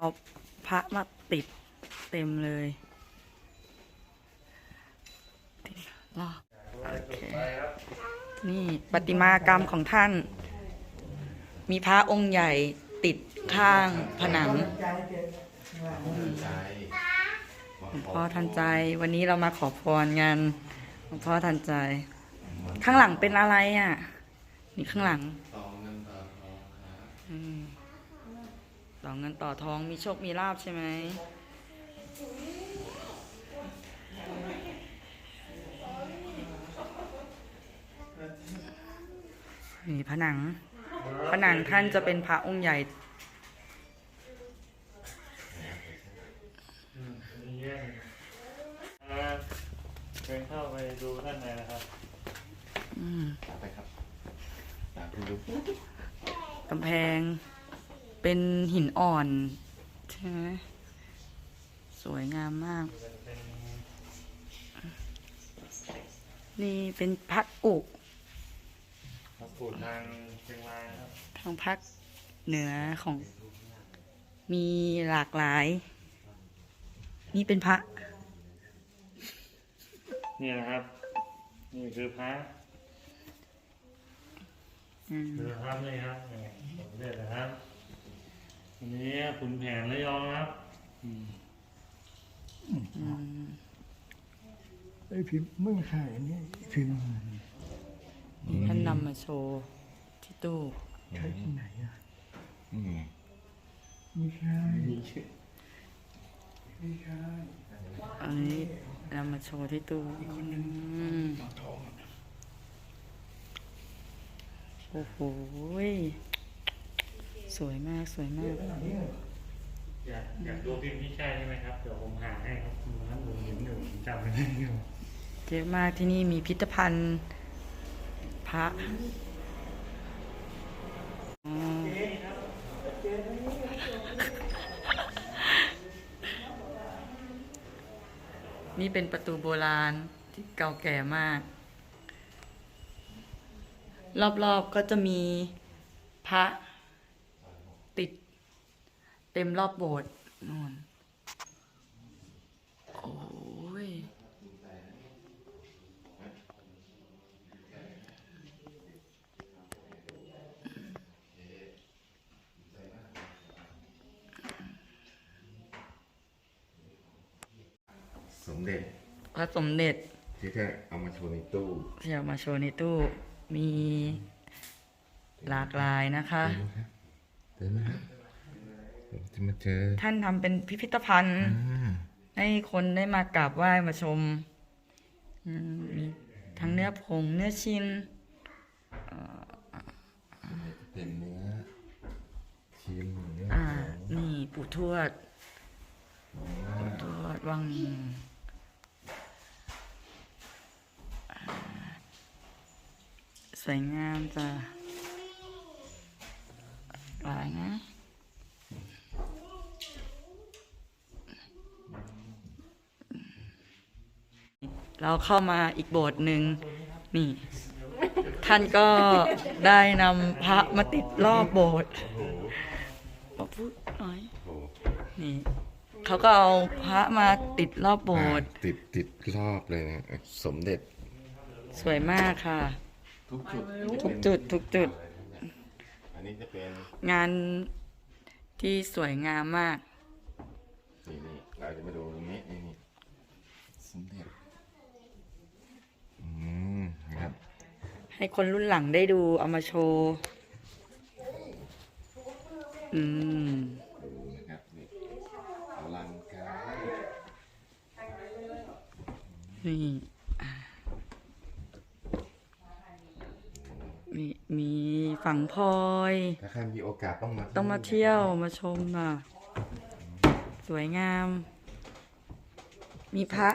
เอาพระมาติดเต็มเลยรอโอเคนี่ประติมากรรมของท่าน มีพระองค์ใหญ่ติดข้างผนังหลวงพ่อทันใจวันนี้เรามาขอพรงานหลวงพ่อทันใจ ข้างหลังเป็นอะไรอะ นี่ข้างหลัง ตองเงินตองทองครับ อืม ต่อเงินต่อทองมีโชคมีลาบใช่ไหมนี่ผนัง ผนังท่านจะเป็นพระองค์ใหญ่ มีเยอะอ่าเชิญเข้าไปดูด้านในนะครับ อืม ตามไปครับ ตามไปดู กำแพงเป็นหินอ่อนใช่ไหมสวยงามมาก เป็น นี่เป็นพักอุพระปูทางเชียงรายนะครับทางภาคเหนือของมีหลากหลาย นี่เป็นพระ นี่นะครับ นี่คือพระอืม คือพระนี่ครับนี่สมเด็จนะครับอันนี้ขุนแผนระยองครับอืมอืม ไอ้พิมพ์ไม่ใช่อันนี้พิมพ์ท่านนำมาโชว์ที่ตู้ใช้ที่ไหนอะอืมไม่ใช่ไม่ใช่อันนี้นำมาโชว์ที่ตู้อืมต่อทองอะโอ้โหยสวยมากสวยมากอยากอยากดูพิมพ์ที่ใช่ใช่ไหมครับ เดี๋ยวผมหาให้ครับร้านผมเห็นอยู่ผมจำไม่ได้อยู่ เยอะมากที่นี่มีพิพิธภัณฑ์พระนี่เป็นประตูโบราณที่เก่าแก่มาก รอบๆก็จะมีพระติดเต็มรอบโบสถ์นู่นโอ้ย สมเด็จพระสมเด็จที่จะเอามาโชว์ในตู้ ที่เอามาโชว์ในตู้ มีหลากหลายนะคะเดินนะครับผมจะมาเจอท่านทำเป็นพิพิธภัณฑ์ อ่าให้คนได้มากราบไหว้มาชมอืมมีทั้งเนื้อผงเนื้อชิ้น เป็นเนื้อชิ้นเนื้ออ่าของนี่ปู่ทวด ปู่ทวดวังอ่าส วยงามจ้ะหลายนะเราเข้ามาอีกโบสถ์หนึ่งนี่ ท่านก็ได้นำพระมาติดรอบโบสถ์มาพูดหน่อยโอ้โหนี่เขาก็เอาพระมาติดรอบโบสถ์อ่าติดติดรอบเลยนะ สมเด็จ สวยมากค่ะ ทุกจุดทุกจุดทุกจุด อันนี้จะเป็นงานที่สวยงามมาก นี่นี่เราจะมาดูตรงนี้นี่นี่สมเด็จอืมนะครับ ให้คนรุ่นหลังได้ดูเอามาโชว์อืมดูนะครับนี่อลังการนี่อ่า มีมีฝังพลอย ถ้าใครมีโอกาสต้องมาต้องมาเที่ยวมาชมอะ สวยงาม มีพระ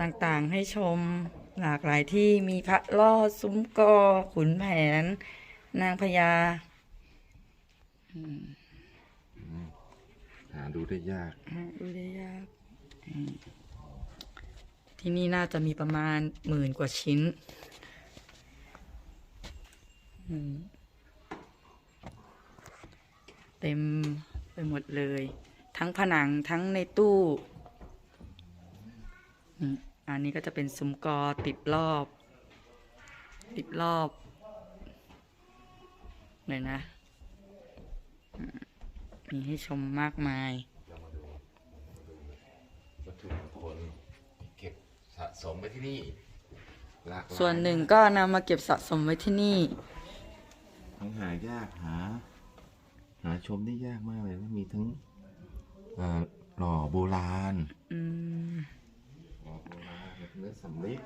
ต่างๆให้ชมหลากหลายที่มีพระล่อดซุ้มกอขุนแผน นางพญาหาดูได้ยากอ่าดูได้ยากอืมที่นี่น่าจะมีประมาณหมื่นกว่าชิ้นอืม เต็มไปหมดเลย ทั้งผนังทั้งในตู้นี่อันนี้ก็จะเป็นซุ้มกอติดรอบ ติดรอบเลยนะอืมมีให้ชมมากมายเรามาดูวัตถุมงคลเก็บสะสมไว้ที่นี่หลากหลายส่วนหนึ่งก็นำมาเก็บสะสมไว้ที่นี่ ทั้งหายากหา หาชมได้ยากมากเลยนะมีทั้งเอ่อหล่อโบราณอืมหล่อโบราณเนื้อสำริด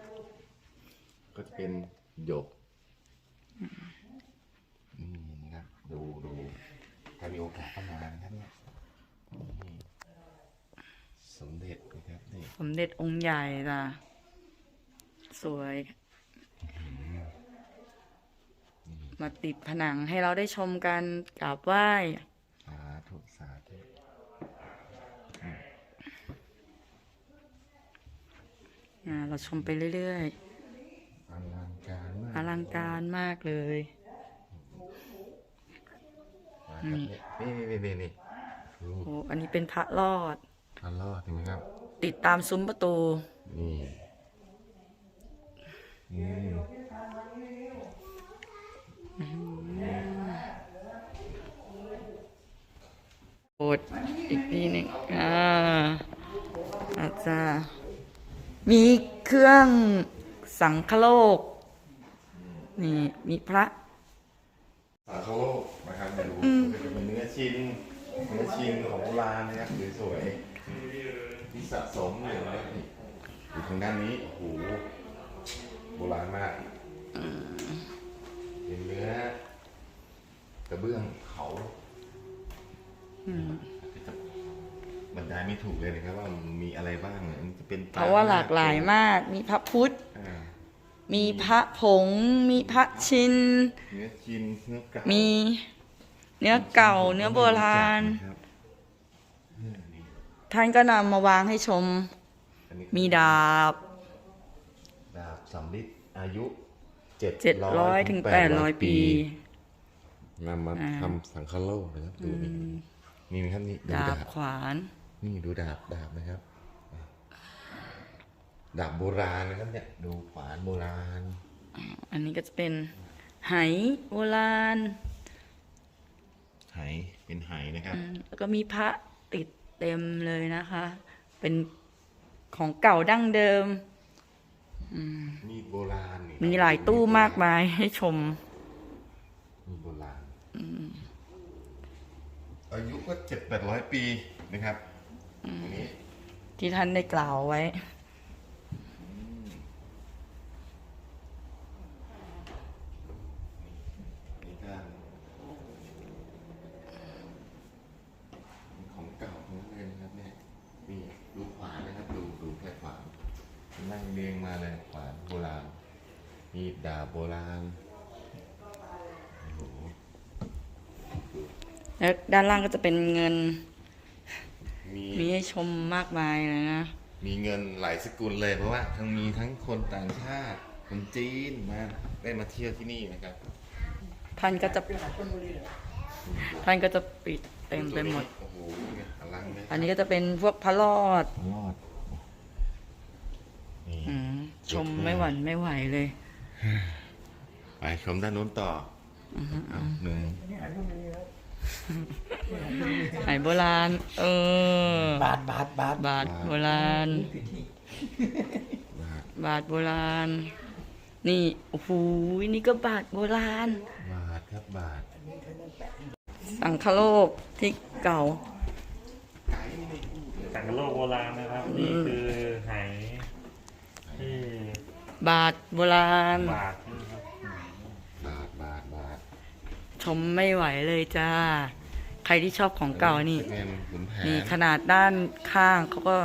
ก็จะเป็นหยกนี่นะครับดูดูถ้ามีโอกาสก็มานะครับเนี่ยนี่สมเด็จนะครับนี่สมเด็จองค์ใหญ่ล่ะ สวย มาติดผนังให้เราได้ชมกันกราบไหว้ สาธุสาธุอ่าเราชมไปเรื่อยอลังการมากๆ อลังการมากเลย มาครับนี่นี่นี่นี่ดูโอ้ อันนี้เป็นพระรอดทันรอดเห็นไหมครับ ติดตามซุ้มประตู นี่อื มโบสถ์อีกทีหนึ่งอ่าอาจจะมีเครื่องสังคโลก นี่มีพระสาเขาโลกนะครับดูก็จะเป็นเนื้อชิ้นเนื้อชิ้นของโบราณนะครับสวยๆที่สะสมอยู่นะครับนี่อยู่ทางด้านนี้โอ้โหโบราณมากเป็นเนื้อกระเบื้องเขาก็จะ บรรยายไม่ถูกเลยนะครับว่ามันมีอะไรบ้างเนี่ยมันจะเป็นเพราะว่าหลากหลายมาก มีพระพุทธอ่ามีพระผง มีพระชิน เนื้อชิ้นเนื้อเก่ามีเนื้อเก่า เนื้อโบราณครับเออนี่ท่านก็นำมาวางให้ชมอันนี้มีดาบ ดาบสำริดอายุเจ็ด700ถึง800ปีนำมาอ่าทำสังฆโลกนะครับดูนี่ นี่นะครับนี่ดูดาดาบบขวาน นี่ดูดาบดาบนะครับดาบโบราณนะครับเนี่ยดูขวานโบราณอันนี้ก็จะเป็นไหโบราณไหเป็นไหนะครับ อืมแล้วก็มีพระติดเต็มเลยนะคะ เป็นของเก่าดั้งเดิม มีดโบราณนี่มีหลายตู้มากมายให้ชม มีโบราณ อายุก็เจ็ดแปดร้อยปีนะครับอันนี้ที่ท่านได้กล่าวไว้นี่ก็ของเก่าทั้งนั้นเลยนะครับเนี่ยนี่ดูขวานนะครับดูดูแค่ขวานนั่งเรียงมาเลยขวานโบราณมีดดาบโบราณโอ้โห แล้วด้านล่างก็จะเป็นเงิน มีมีให้ชมมากมายเลยนะ มีเงินหลายสกุลเลยเพราะว่า ทั้งมีทั้งคนต่างชาติ คนจีนมาได้มาเที่ยวที่นี่นะครับท่านก็จะท่านก็จะปิดเต็มไปหมด โอ้โหเนี่ยอลังเลยอันนี้ก็จะเป็นพวกพระรอดรอดนี่อืมชมไม่หวั่นไม่ไหวเลยไปชมด้านนู้นต่อเอาหนึ่ง ไหโบราณ เออ บาทบาทบาทบาทโบราณบาทบาทโบราณ นี่ โอ้โห นี่ก็บาทโบราณ บาทครับบาท สังคโลกที่เก่า สังกะโลกโบราณนะครับ นี่คือไหที่บาทโบราณ บาทนะครับ บาทบาทบาท ชมไม่ไหวเลยจ้า ใครที่ชอบของเก่านี่เป็นขุนแผนนี่ขนาดด้านข้างเขาก็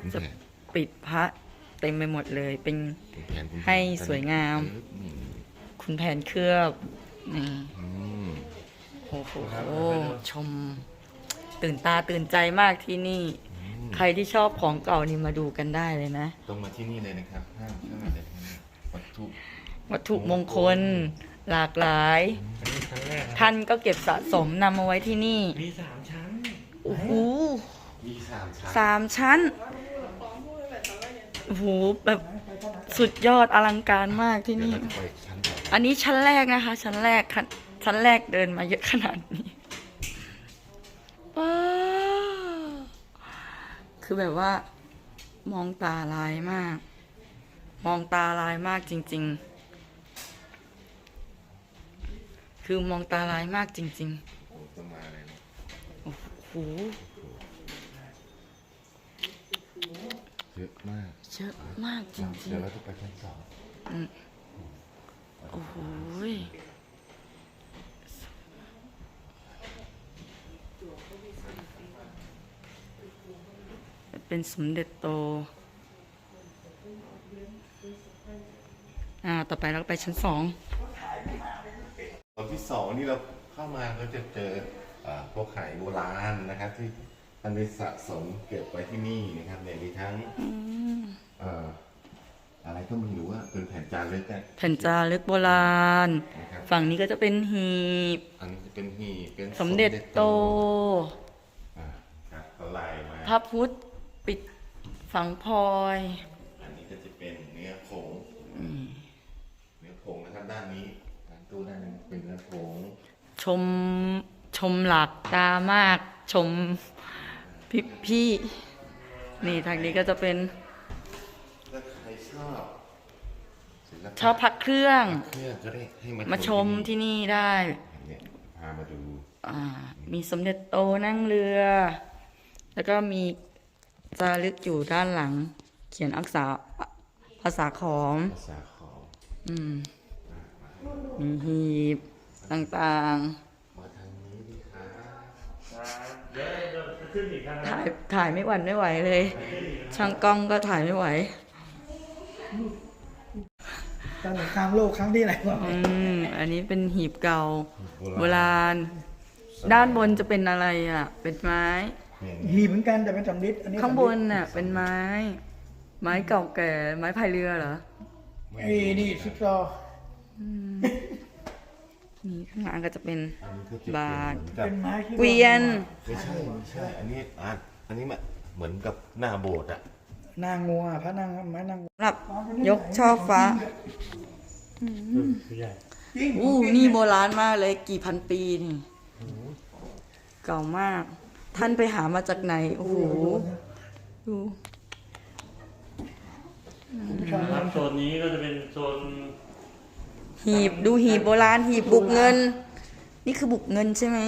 ขุนแผนปิดพระเต็มไปหมดเลย เป็น ขุนแผนขุนแผนให้สวยงามนี่คุณแผนเคลือบนี่อืมโอ้โหชม ตื่นตาตื่นใจมากที่นี่ใครที่ชอบของเก่านี่มาดูกันได้เลยนะ ต้องมาที่นี่เลยนะครับห้ามพลาดเลยนะครับวัตถุวัตถุมงคล หลากหลาย อันนี้ชั้นแรกนะท่านก็เก็บสะสมนำมาไว้ที่นี่มีสามชั้นโอ้โหมีสามชั้นสามชั้นโอ้โหแบบสุดยอดอลังการมากที่เดี๋ยวนี่ เราจะไปชั้นต่อไปอันนี้ชั้นแรกนะคะ ชั้นแรกขั้นชั้นแรกเดินมาเยอะขนาดนี้ว้าวคือแบบว่า มองตาลายมาก มองตาลายมากจริง ๆ คือมองตาลายมากจริง โอ้จะมาเลยนะๆ โอ้โห เยอะมากเยอะมากจริงเดี๋ยวเราจะไปชั้นสองๆโอ้โหยเป็นสมเด็จโต อ่า ต่อไปเราก็ไปชั้นสองตอน ที่สองนี่เราเข้ามาก็จะเจอเอ่อพวกไข่โบราณนะครับ ที่ท่านได้สะสมเก็บไว้ที่นี่นะครับเนี่ยมีทั้งเอ่ออะไรก็ไม่รู้ว่าเป็นแผ่นจารึกอะแผ่นจารึกโบราณนะครับฝั่งนี้ก็จะเป็นหีบ อันนี้จะเป็นหีบเป็นสมเด็จโตอ่าครับก็ไล่มาพระพุทธปิดฝังพลอย อันนี้ก็จะเป็นเนื้อผงเนื้อผงนะครับด้านนี้ด้าน ตู้ด้านนึงเป็นเนื้อผงชมชมหลักตามาก ชมพี่พี่นี่ทางนี้ก็จะเป็นถ้าใครชอบศิลปะชอบพักเครื่อง เครื่องก็ได้ให้มามาชมที่นี่ได้ เนี่ยพามาดูอ่ามีสมเด็จโตนั่งเรือ แล้วก็มีจารึกอยู่ด้านหลัง เขียนอักษรภาษาขอม ภาษาของ อืม มีหีบต่างมาทางนี้ดีครับเดี๋ยวเดี๋ยวจะขึ้นอีกครั้งๆนะถ่ายถ่ายไม่หวั่นไม่ไหวเลย ช่างกล้องก็ถ่ายไม่ไหวการสงครามโลกครั้งที่ไหนวะอืมอันนี้เป็นหีบเก่าโบราณ ด้านบนจะเป็นอะไรอะ เป็นไม้เนี่ยหีบเหมือนกันแต่เป็นสำริดอันนี้ข้างบนสำริดน่ะ เป็นไม้ ไม้เก่าแก่ ไม้พายเรือเหรอไอ้นี่ซิกซอว์ นี่ข้างหลังก็จะเป็น อันนี้ก็จะบาทเหมือนกับเป็นไม้ที่เกวียน ไม่ใช่ไม่ใช่ อันนี้อะอันนี้มันเหมือนกับหน้าโบสถ์อะนางงัวพระนางไม้นางงัวสำหรับยกช่อฟ้าคือใหญ่จริงอู้นี่โบราณมากเลยกี่พันปีนี่เก่ามาก ท่านไปหามาจากไหน โอ้โหดูครับโซนนี้ก็จะเป็นโซน หีบดูหีบโบราณหีบบุกเงิน นี่คือบุกเงินใช่ไหม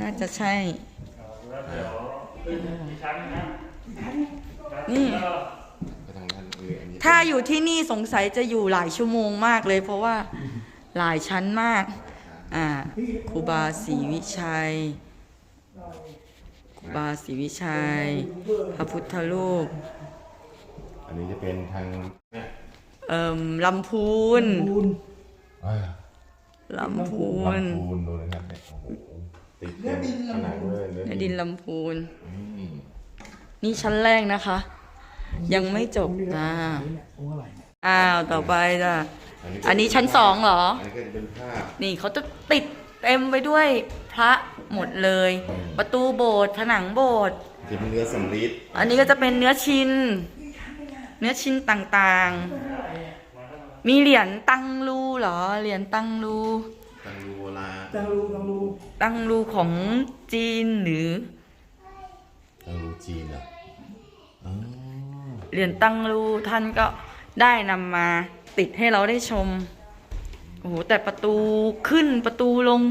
น่าจะใช่แล้วเดี๋ยวขึ้นอีกชั้นนะครับนี่แล้วก็ก็ทางด้านเอออันนี้ถ้าอยู่ที่นี่สงสัยจะอยู่หลายชั่วโมงมากเลย เพราะว่าหลายชั้นมาก อ่าครูบาศรีวิชัยครูบาศรีวิชัย พระพุทธรูป อันนี้จะเป็นทาง เนี่ยเอ่มลำพูนปูนอ่าลำพูนลำพูนดูนะครับเนี่ยโอ้โหติดเต็มผนังเลยเนื้อในดินลำพูน อืมนี่ชั้นแรกนะคะ ยังไม่จบอ่าเนี่ยโอ้อะไรเนี่ยอ้าวต่อไปจ้ะก็อันนี้ชั้นสองเหรอ อันนี้ก็จะเป็นภาพ นี่เขาจะติดเต็มไปด้วยพระหมดเลย ประตูโบสถ์ผนังโบสถ์จะเป็นเนื้อสำริดอันนี้ก็จะเป็นเนื้อชิน เนื้อชินต่างๆ มีเหรียญตังรูเหรอ เหรียญตังรู ตังรูโบราณตังรูตังรูตังรูของจีนหรือ ตังรูจีนเหรออ๋อเหรียญตังรูท่านก็ได้นำมาติดให้เราได้ชม โอ้โห แต่ประตูขึ้นประตูลง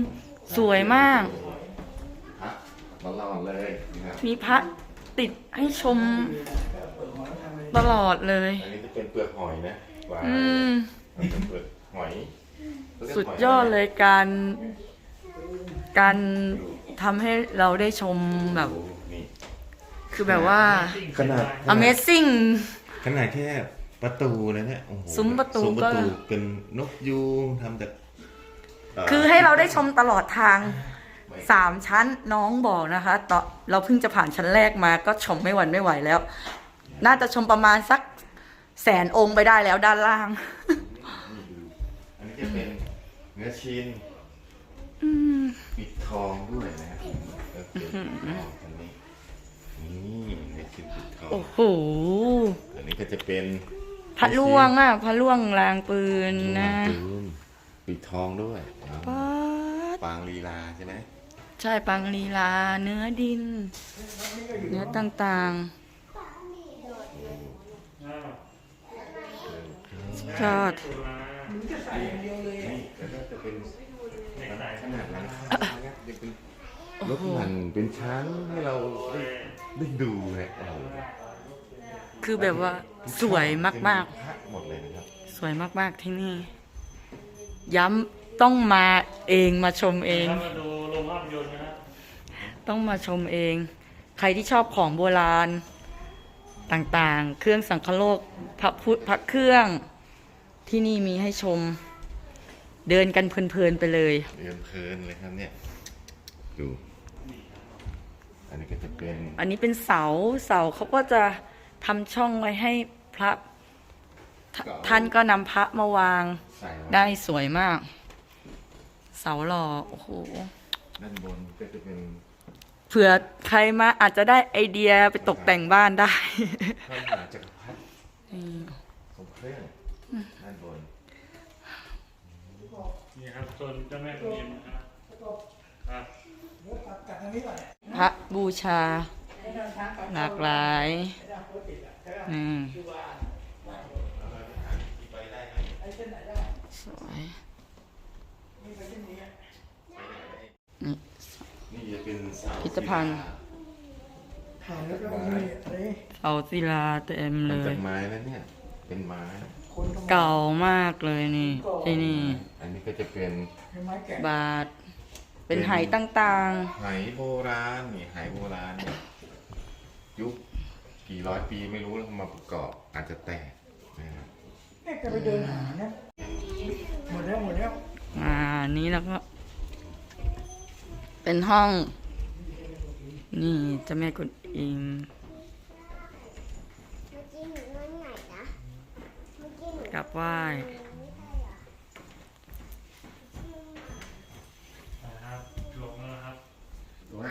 สวยมากพระตลอดเลยนะครับ มีพระติดให้ชม ตลอดเลย อันนี้จะเป็นเปลือกหอยนะหวานอืมมันเป็นเปลือกหอยเขาเรีกสุดหยอดเลยการ การทำให้เราได้ชมแบบโอ้นี่ คือแบบว่า ขนาด Amazing ขนาดแค่ประตูนะเนี่ยโอ้โหซุ้มประตูซุ้มประตูก็ เป็นนกยูงทำจากเคือให้เราได้ชมตลอดทางสามชั้นน้องบอกนะคะตอนเราเพิ่งจะผ่านชั้นแรกมาก็ชมไม่หวั่นไม่ไหวแล้ว น่าจะชมประมาณสักแสนองค์ไปได้แล้วด้านล่าง อันนี้จะเป็นเนื้อชิ้นอืมปิดทองด้วยนะครับก็เป็นทองอันนี้นี่เนื้อชิ้นปิดทองโอ้โหอันนี้ก็จะเป็นพระล่วงอะพระล่วงลางปืนนะปืนปิดทองด้วยป๊าดปางลีลาใช่ไหมใช่ปังลีลา เนื้อดิน เนื้อต่างอ้าว ๆยอดตุลานี่แล้วก็จะเป็นเด็กใส่ขนาดหลังคานะครับจะเป็นรถหลั่นเป็นชั้นให้เราได้ได้ดูนะโอ้โหคือแบบว่าสวยมากพระหมดเลยนะครับ ๆ สวยมากๆที่นี่ ย้ำต้องมาเองมาชมเองถ้ามาดูโรงภาพยนตร์นะครับต้องมาชมเอง ใครที่ชอบของโบราณต่างๆ เครื่องสังคโลกพระพุทธพระเครื่อง ที่นี่มีให้ชม เดินกันเพลินๆไปเลย เรียนเพลินเลยครับเนี่ย ดู อันนี้ก็จะเป็น อันนี้เป็นเสาเสาเขาก็จะทำช่องไว้ให้พระทท่านก็นำพระมาวางใส่ว้ได้สวยมาก เสาหล่อโอ้โหด้านบนก็จะเป็นเผื่อใครมาอาจจะได้ไอเดียไปตกแต่งบ้านได้ พระมหาจักรพรรดินี่ทรงเครื่องด้านบน นี่ ครับโซนเจ้าแม่กุนอิมนะครับครับพระบูชา หลากหลายนี่สวยนี่นี่จะเป็นเสาพิพิธภัณฑ์ถ่ายแล้วก็มีอะไรเสาศิลาเต็มเลมันจายกไม้แล้วเนี่ย เป็นไม้คนก็มา เก่ามากเลยนี่ที่นี่ อันนี้ก็จะเป็นให้ไม้แกะบาท เป็นไหต่างไหโบราณนี่ไหโบราณเนี่ยยุคกี่ร้อยปีไม่รู้แล้วมาประกอบอาจจะแตกนะครับแกก็ไปเดินหานะหมดแล้วหมดแล้วๆ อ่านี้แล้วก็ เป็นห้อง นี่เจะแม่กุนอิม เมื่อกี้หนูนอนไหนนะ เมื่อกี้หนูกราบไหว้นะครับลงแล้วนะ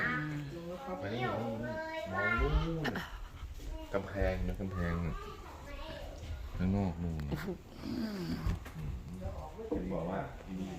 ครับไปนี่มองนู่นกำแพงนะกำแพงข้างนอกนู่นเห็นบอกว่าที่นี่